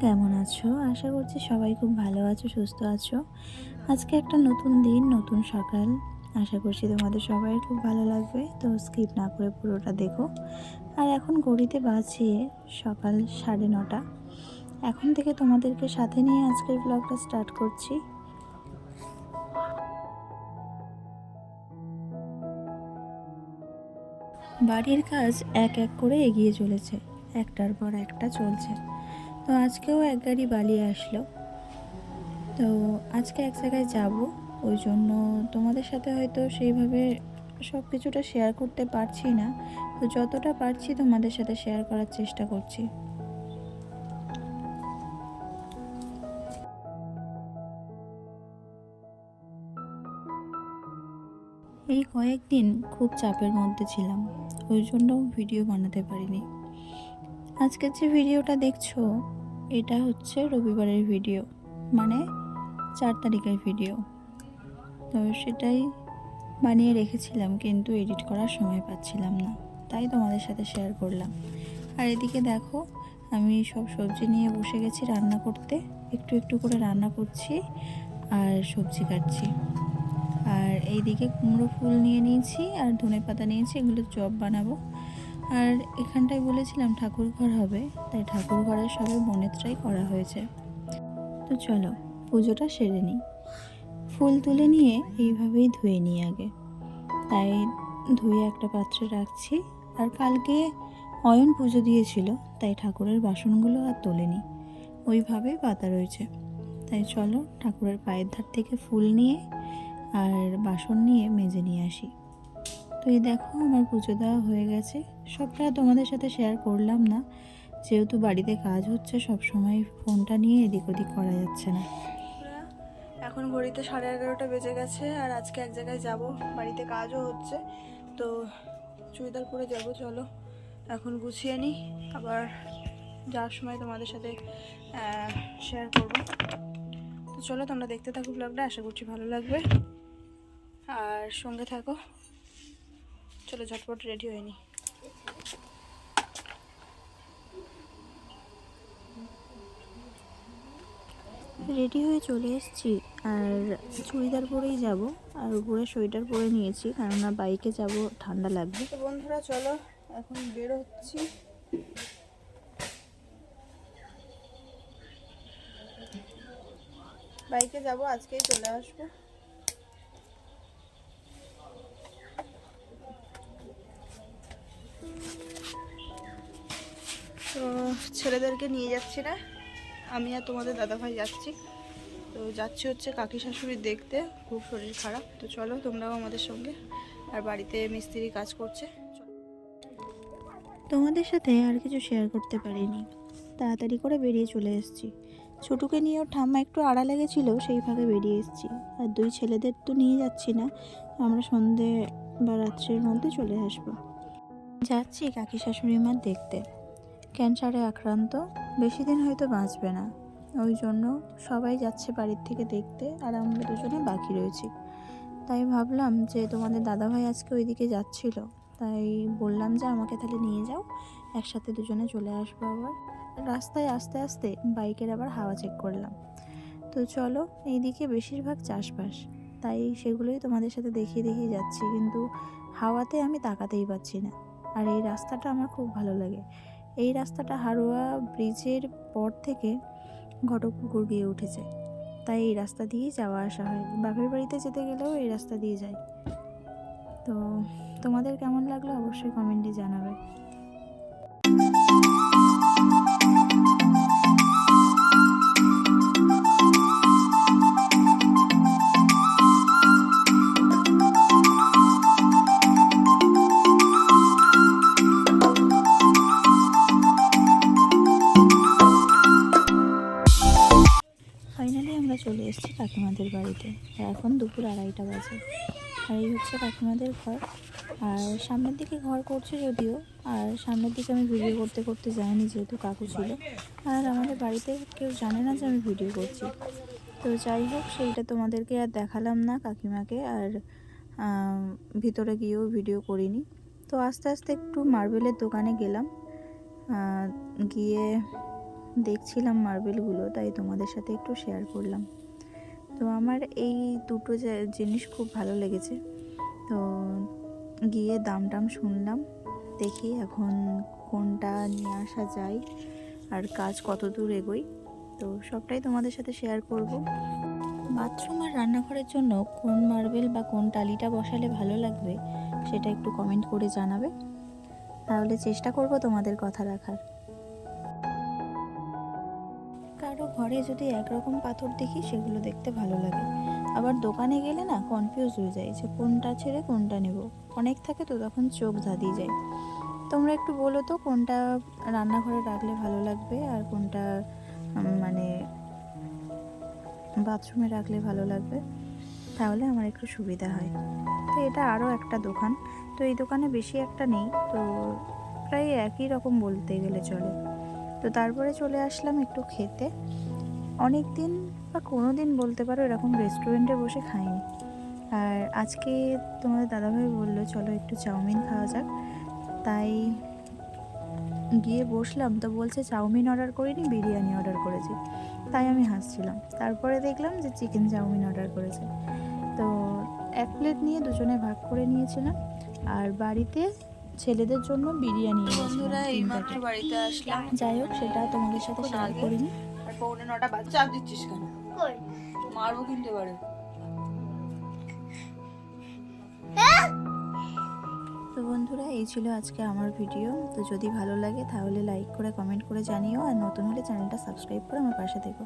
কেমন আছো? আশা করছি সবাই খুব ভালো আছো, সুস্থ আছো। আজকে একটা নতুন দিন, নতুন সকাল। আশা করছি তোমাদের সবাই খুব ভালো লাগবে, তো স্কিপ না করে পুরোটা দেখো। আর এখন ঘড়িতে বাজে সকাল সাড়ে নটা। এখন থেকে তোমাদেরকে সাথে নিয়ে আজকের ব্লগটা স্টার্ট করছি। বাড়ির কাজ এক এক করে এগিয়ে চলেছে। একটার পর একটা চলছে। তো আজকেও এক গাড়ি বালি আসলো। তো আজকে এক জায়গায় যাব, ওই জন্য তোমাদের সাথে হয়তো সেইভাবে সব কিছুটা শেয়ার করতে পারছি না। তো যতটা পারছি তোমাদের সাথে শেয়ার করার চেষ্টা করছি। এই কয়েকদিন খুব চাপের মধ্যে ছিলাম, ওই জন্য ভিডিও বানাতে পারিনি। আজকের যে ভিডিওটা দেখছ, এটা হচ্ছে রবিবারের ভিডিও। মানে চার তারিখের ভিডিও। তো সেটাই বানিয়ে রেখেছিলাম, কিন্তু এডিট করার সময় পাচ্ছিলাম না। তাই তোমাদের সাথে শেয়ার করলাম। আর এদিকে দেখো, আমি সব সবজি নিয়ে বসে গেছি রান্না করতে। একটু একটু করে রান্না করছি আর সবজি কাটছি। আর এইদিকে কুমড়ো ফুল নিয়ে নিয়েছি আর ধনে পাতা নিয়েছি, এগুলো চপ বানাবো। আর এখানটায় বলেছিলাম ঠাকুর ঘর হবে, তাই ঠাকুর ঘরের সবে বনেত্রাই করা হয়েছে। তো চলো, পুজোটা সেরে নিই। ফুল তুলে নিয়ে এইভাবেই ধুয়ে নিই আগে। তাই ধুয়ে একটা পাত্রে রাখছি, আর কালকে অয়ন পুজো দিয়েছিল, তাই ঠাকুরের বাসনগুলো আর তোলেনি ওইভাবে পাতা রয়েছে। তাই চলো, ঠাকুরের পায়ের ধার থেকে ফুল নিয়ে আর বাসন নিয়ে মেজে নিয়ে আসি। তো এই দেখো আমার পুজো দেওয়া হয়ে গেছে। সবটা তোমাদের সাথে শেয়ার করলাম না। যেহেতু বাড়িতে কাজ হচ্ছে, সব সময় ফোনটা নিয়ে এদিক ওদিক করা যাচ্ছে না। এখন ঘড়িতে সাড়ে এগারোটা বেজে গেছে আর আজকে এক জায়গায় যাব। বাড়িতে কাজও হচ্ছে। তো চুড়িদার পরে যাব, চলো। এখন গুছিয়ে নিই আবার যাওয়ার সময় তোমাদের সাথে শেয়ার করব। তো চলো তোমরা দেখতে থাকো ব্লগটা আশা করছি ভালো লাগবে। আর সঙ্গে থাকো। চলো ঝটপট রেডি হয়নি রেডি হয়ে চলে এসেছি আর চুড়িদার পরেই যাব আর উপরে সোয়েটার পরে নিয়েছি কেননা বাইকে যাব ঠান্ডা লাগবে। তো বন্ধুরা চলো এখন বের হচ্ছি। বাইকে যাব আজকেই চলে আসব। তো ছেলেদেরকে নিয়ে যাচ্ছি না। আমি আর তোমাদের দাদাভাই যাচ্ছি। তো যাচ্ছি হচ্ছে কাকি শাশুড়ি দেখতে, খুব শরীর খারাপ। তো চলো, তোমরাও আমাদের সঙ্গে। আর বাড়িতে মিস্ত্রি কাজ করছে। তোমাদের সাথে আর কিছু শেয়ার করতে পারিনি। তাড়াতাড়ি করে বেরিয়ে চলে এসেছি। ছোটুকে নিয়ে ওর ঠাম্মা একটু আড়া লেগেছিল, সেই ফাঁকে বেরিয়ে এসেছি। আর দুই ছেলেদের তো নিয়ে যাচ্ছি না। আমরা সন্ধে বা রাত্রের মধ্যে চলে আসব। যাচ্ছি কাকি শাশুড়ি মা দেখতে। ক্যান্সারে আক্রান্ত, বেশি দিন হয়তো বাঁচবে না। ওই জন্য সবাই যাচ্ছে বাড়ির থেকে দেখতে, আর আমরা দুজনে বাকি রয়েছি। তাই ভাবলাম যে তোমাদের দাদাভাই আজকে ওইদিকে যাচ্ছিল। তাই বললাম যে আমাকে তাহলে নিয়ে যাও, একসাথে দুজনে চলে আসব আবার। রাস্তায় আস্তে আস্তে বাইকের আবার হাওয়া চেক করলাম। তো চলো, এইদিকে বেশিরভাগ চাষবাস। তাই সেগুলোই তোমাদের সাথে দেখিয়ে দেখিয়ে যাচ্ছি, কিন্তু হাওয়াতে আমি তাকাতেই পাচ্ছি না। আর এই রাস্তাটা আমার খুব ভালো লাগে। এই রাস্তাটা হারোয়া ব্রিজের পর থেকে ঘটকপুকুর গিয়ে উঠেছে। তাই এই রাস্তা দিয়েই যাওয়া আসা হয়। বাপের বাড়িতে যেতে গেলেও এই রাস্তা দিয়ে যায়। তো তোমাদের কেমন লাগল অবশ্যই কমেন্টে জানাবে। চলে এসেছি কাকিমাদের বাড়িতে। এখন দুপুর আড়াইটা বাজে। আর এই হচ্ছে কাকিমাদের ঘর। আর সামনের দিকে ঘর করছে যদিও, আর সামনের দিকে আমি ভিডিও করতে করতে যাইনি যেহেতু কাকু ছিল। আর আমাদের বাড়িতে কেউ জানে না যে আমি ভিডিও করছি। তো যাই হোক, সেইটা তোমাদেরকে আর দেখালাম না কাকিমাকে। আর ভিতরে গিয়েও ভিডিও করিনি। তো আস্তে আস্তে একটু মার্বেলের দোকানে গেলাম। গিয়ে দেখছিলাম মার্বেলগুলো, তাই তোমাদের সাথে একটু শেয়ার করলাম। তো আমার এই দুটো জিনিস খুব ভালো লেগেছে। তো গিয়ে দাম টাম শুনলাম, দেখি এখন কোনটা নিয়ে আসা যায় আর কাজ কত দূর এগোই। তো সবটাই তোমাদের সাথে শেয়ার করব। বাথরুম আর রান্নাঘরের জন্য কোন মার্বেল বা কোন টালিটা বসালে ভালো লাগবে, সেটা একটু কমেন্ট করে জানাবে। তাহলে চেষ্টা করব তোমাদের কথা রাখার। কারও ঘরে যদি একরকম পাথর দেখি, সেগুলো দেখতে ভালো লাগে। আবার দোকানে গেলে না কনফিউজ হয়ে যায় যে কোনটা ছেড়ে কোনটা নেব। অনেক থাকে তো, তখন চোখ ধাঁধিয়ে যায়। তোমরা একটু বলো তো, কোনটা রান্নাঘরে রাখলে ভালো লাগবে আর কোনটা মানে বাথরুমে রাখলে ভালো লাগবে? তাহলে আমার একটু সুবিধা হয়। তো এটা আরও একটা দোকান। তো এই দোকানে বেশি একটা নেই, তো প্রায় একই রকম বলতে গেলে চলে। তো তারপরে চলে আসলাম একটু খেতে। অনেক দিন বা কোনো দিন বলতে পারো এরকম রেস্টুরেন্টে বসে খাইনি। আর আজকে তোমাদের দাদাভাই বলল, চলো একটু চাউমিন খাওয়া যাক। তাই গিয়ে বসলাম। তো বলছে, চাউমিন অর্ডার করিনি, বিরিয়ানি অর্ডার করেছি। তাই আমি হাসছিলাম। তারপরে দেখলাম যে চিকেন চাউমিন অর্ডার করেছে। তো এক প্লেট নিয়ে দুজনে ভাগ করে নিয়েছিলাম। আর বাড়িতে ছেলেদের জন্য বিরিয়ানি বন্ধুরা এইমাত্র বাড়িতে আসলাম। যাই হোক সেটা তোমাদের সাথে শেয়ার করিনি। আর পৌনে নটা বাজে। চাপ দিচ্ছিস কেন? মারবো কিন্তু এবারে। তো বন্ধুরা এই ছিল আজকে আমার ভিডিও। তো যদি ভালো লাগে তাহলে লাইক করে কমেন্ট করে জানিও। আর নতুন হলে চ্যানেলটা সাবস্ক্রাইব করে আমার পাশে থেকো।